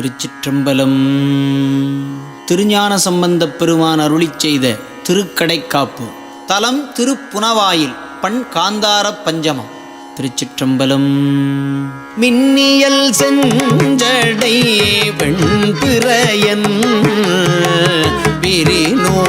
திருச்சிற்றம்பலம். திருஞான சம்பந்தப் பெருமான் அருளி செய்த திருக்கடைக்காப்பு. தலம் திருப்புனவாயில் பண் காந்தார பஞ்சமம். திருச்சிற்றம்பலம். மின்னியல் செஞ்சடை பெண் பிறையன் பிரிநூலினன்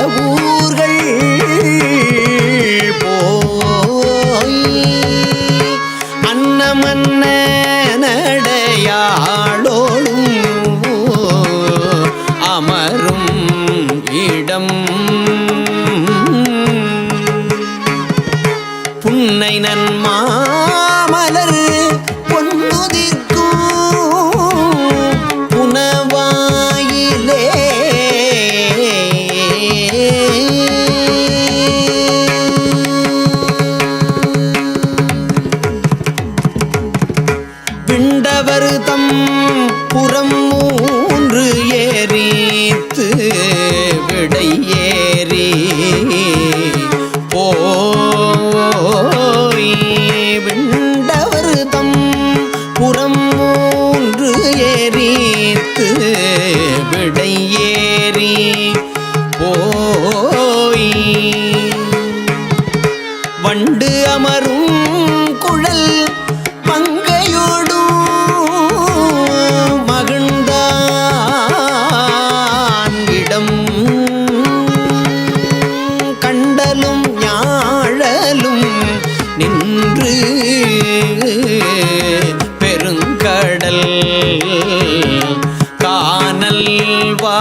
Ooh. புலவர் தம் புறம் மூன்று ஏறித்து விடையே நின்று பெருங்கடல் காணல் வா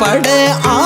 பட ஆ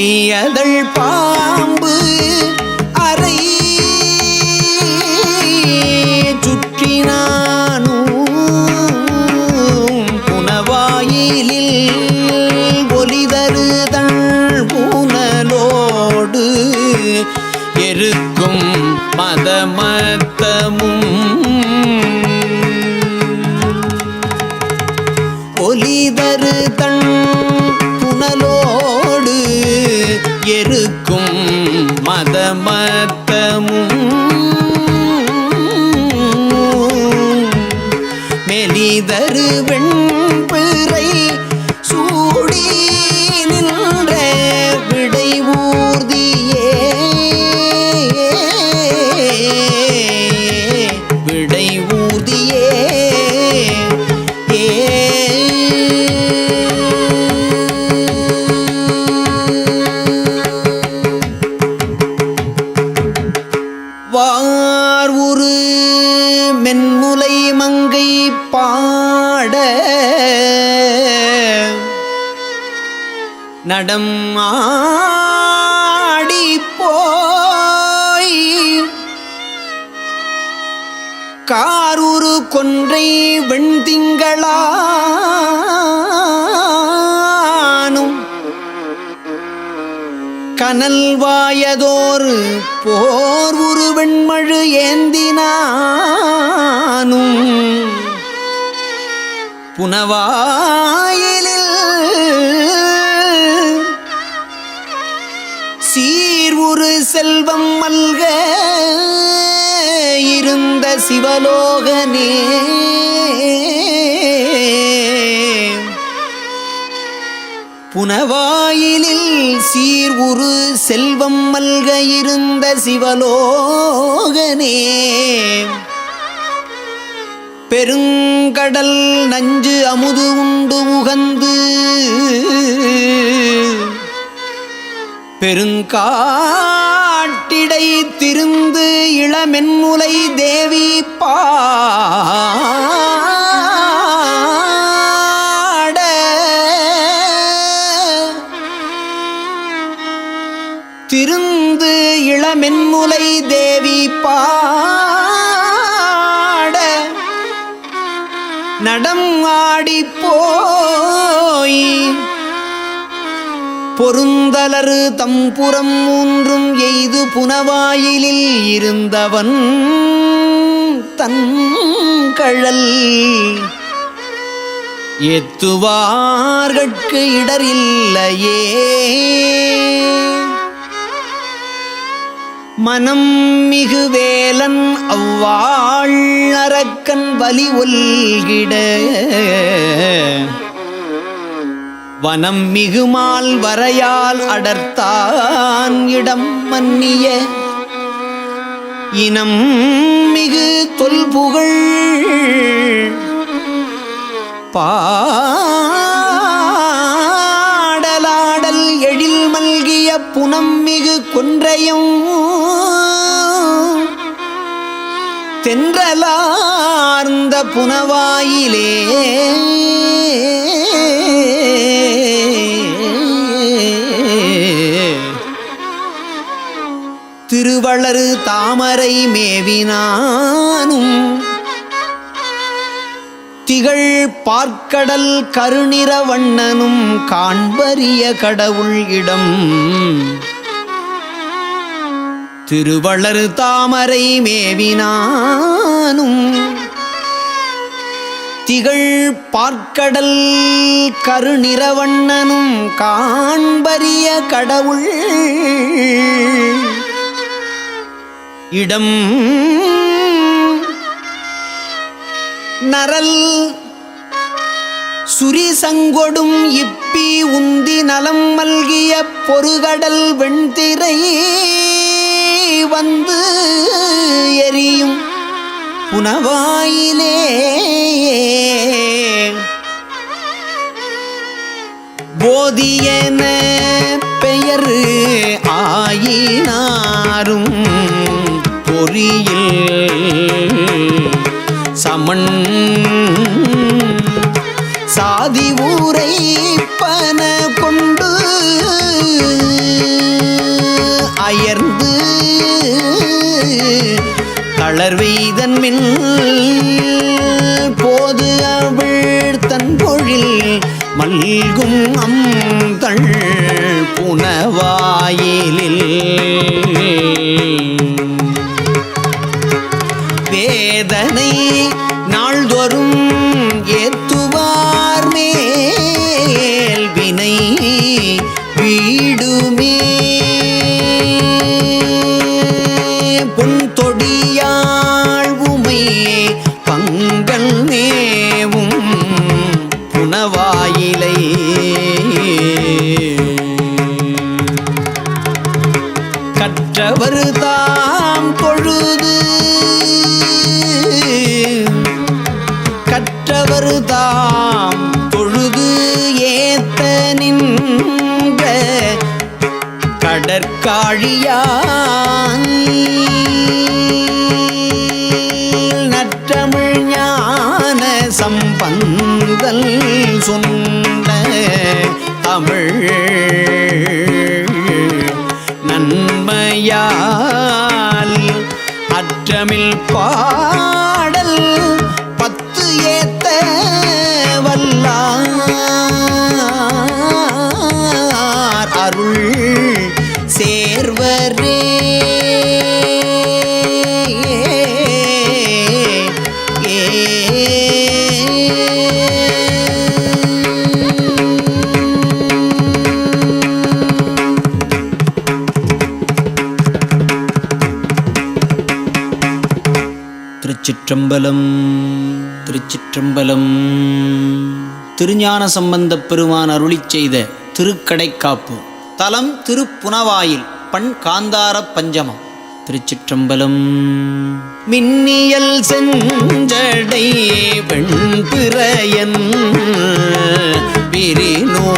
நுனியதள் பாம்பு அறை சுற்றினானும் புனவாயிலில் ஒலிதருதள் பூனலோடு எருக்கும் மதமத் புனவாயிலில் சீர் ஒரு செல்வம் மல்க இருந்த சிவலோகனே. புனவாயிலில் சீர் உரு செல்வம் மல்க இருந்த சிவலோகனே. பெருங்கடல் நஞ்சு அமுது உண்டு உகந்து. பெருங்காட்டிடை திருந்து இளமென்முலை பொருந்தலரு தம்புறம் மூன்றும் எய்து புனவாயிலில் இருந்தவன் தன் கழல். எத்துவார்கட்கு இடரில்லையே மனம் மிகு வேலன் அவ்வாள் அரக்கன் வலி ஒல்கிட. வனம் மிகுமால் வரையால் அடர்த்தான் இடம் மன்னிய இனம் மிகு தொல்புகழ் பாடலாடல் எழில் மல்கிய புனம் மிகு கொன்றையும் தென்றலார்ந்த புனவாயிலே. வளரு தாமரை மேவினானும். திகழ் பார்க்கடல் கருநிற வண்ணனும் காண்பரிய கடவுள் இடம். திருவளர் தாமரை மேவினானும். திகழ் பார்க்கடல் கருநிறவண்ணனும் காண்பரிய கடவுள். இடம். நரல் சுரிசங்கொடும் இப்பி உந்தி நலம் மல்கிய பொறுகடல் வெண்திரை வந்து எரியும் புனவாயிலே. போதியன பெயரு ஆயினாரும். பொறியில் சமன். சாதி ஊரை பன கொண்டு அயர்ந்து தளர்வெய்தன் மின் போது அவள் தன் பொழில் மல்கும் அம் தள் புனவாயிலில். வேதனை நாள்தோறும் ஏத்துவார் மேல் வினை வீடுமே. பொன்தொடியாழ்வுமை பங்கள் மேவும் புனவாயிலை. கற்றவர் தாம் பொழுது நின்ற கடற்காழியான் நற்றமிழ் ஞான சம்பந்தல் சொன்ன தமிழ் நன்மையால் அற்றமில் பா திருச்சிற்றம்பலம் திருச்சிற்றம்பலம். திருஞான சம்பந்தப் பெருமான் அருளி செய்த திருக்கடைக்காப்பு. தலம் திருப்புனவாயில் பண் காந்தார பஞ்சமம். திருச்சிற்றம்பலம். மின்னியல் செஞ்சடை பெண் பிறையன் பிரினோ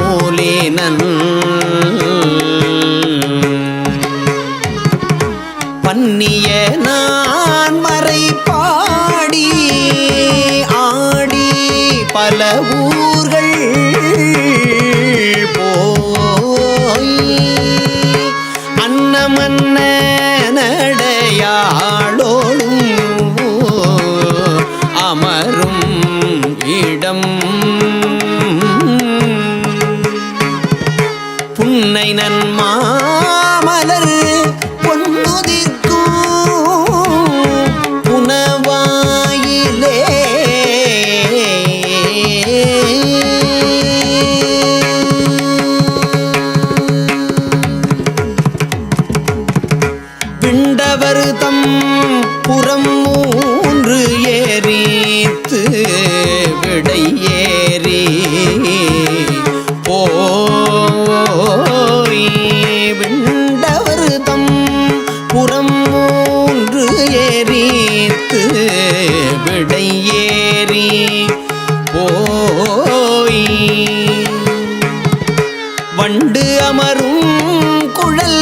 வரும் குழல்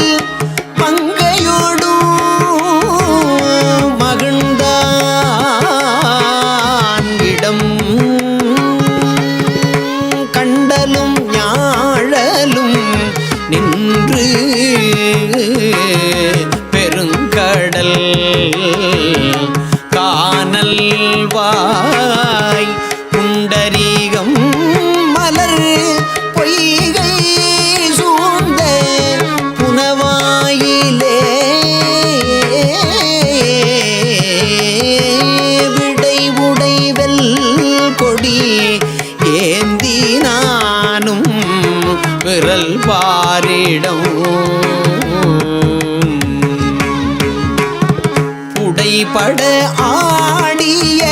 ஏந்தி நானும் விரல் பாரிடம் உடைபட ஆடிய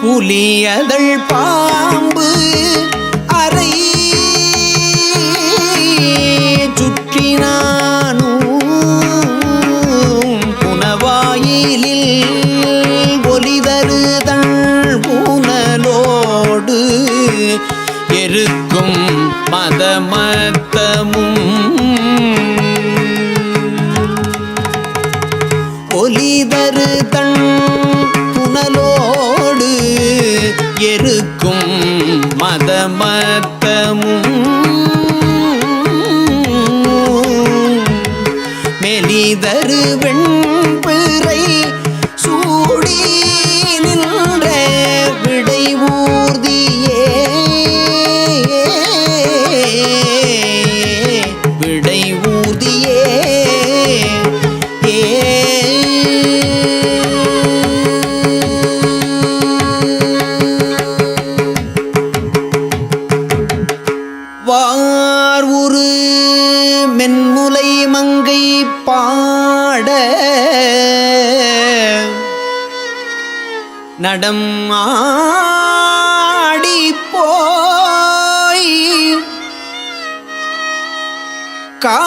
புலியதழ் பாம்பு. பிறை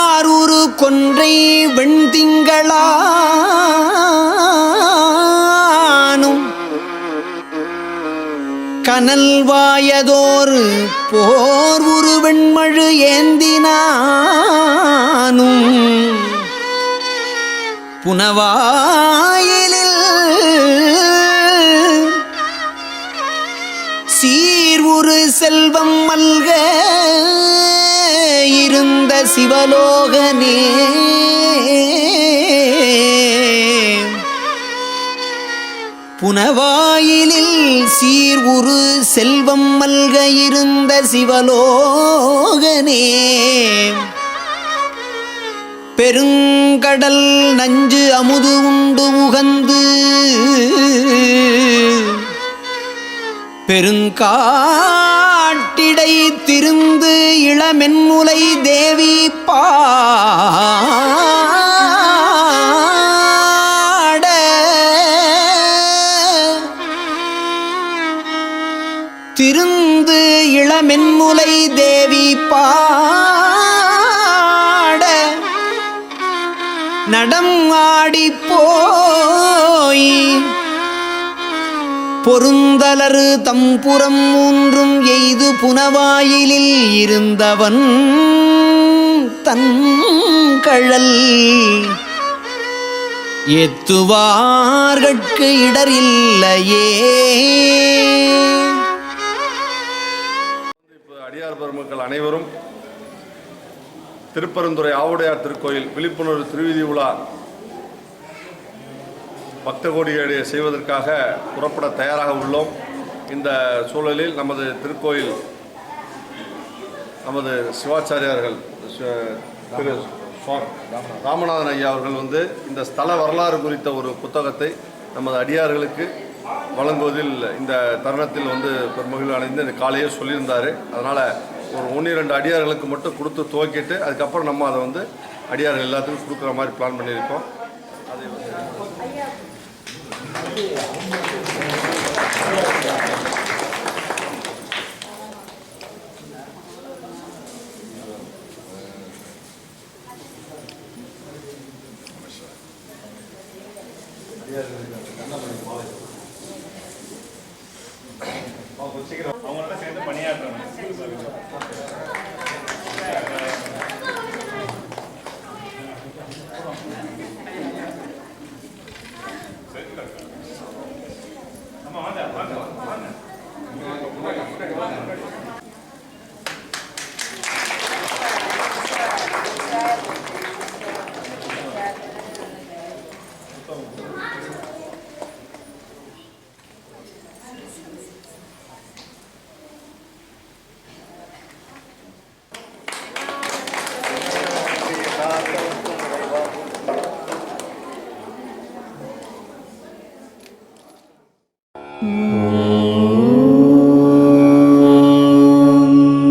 காரூரு கொன்றை வெண்திங்களானும் கனல் வாயதோர் போர் உரு வெண்மழு ஏந்தினானும். புனவாயிலில் சீர் ஒரு செல்வம் மல்க சிவலோகனே. புனவாயிலில் சீர் உரு செல்வம் மல்க இருந்த சிவலோகனே. பெருங்கடல் நஞ்சு அமுது உண்டு உகந்து பெருங்காட்டிடை திருந்து இளமென்முலை தேவி பாட. திருந்து இளமென்முலை தேவி பாட. நடம் ஆடி போய் பொருந்தலரு தம்புறம் மூன்றும் எய்து புனவாயிலில் இருந்தவன் தன் கழல். எத்துவார்கட்கு இடரில்லையே இப்போ அடியார் பெருமக்கள் அனைவரும் திருப்பரந்துரை ஆவுடையார் திருக்கோயில் விழிப்புணர்வு திருவிதி உலா பக்த கோடிகளை செய்வதற்காக புறப்பட தயாராக உள்ளோம். இந்த சூழலில் நமது திருக்கோயில் நமது சிவாச்சாரியார்கள் திரு ராமநாதன் ஐயா அவர்கள் வந்து இந்த ஸ்தல வரலாறு குறித்த ஒரு புத்தகத்தை நமது அடியார்களுக்கு வழங்குவதில் இந்த தருணத்தில் வந்து பெருமகிழ்வு அடைந்து இந்த காலையே சொல்லியிருந்தார். அதனால் ஒரு ஒன்று ரெண்டு அடியார்களுக்கு மட்டும் கொடுத்து துவக்கிட்டு அதுக்கப்புறம் நம்ம அதை வந்து அடியார்கள் எல்லாத்துக்கும் கொடுக்குற மாதிரி பிளான் பண்ணியிருக்கோம். Thank you.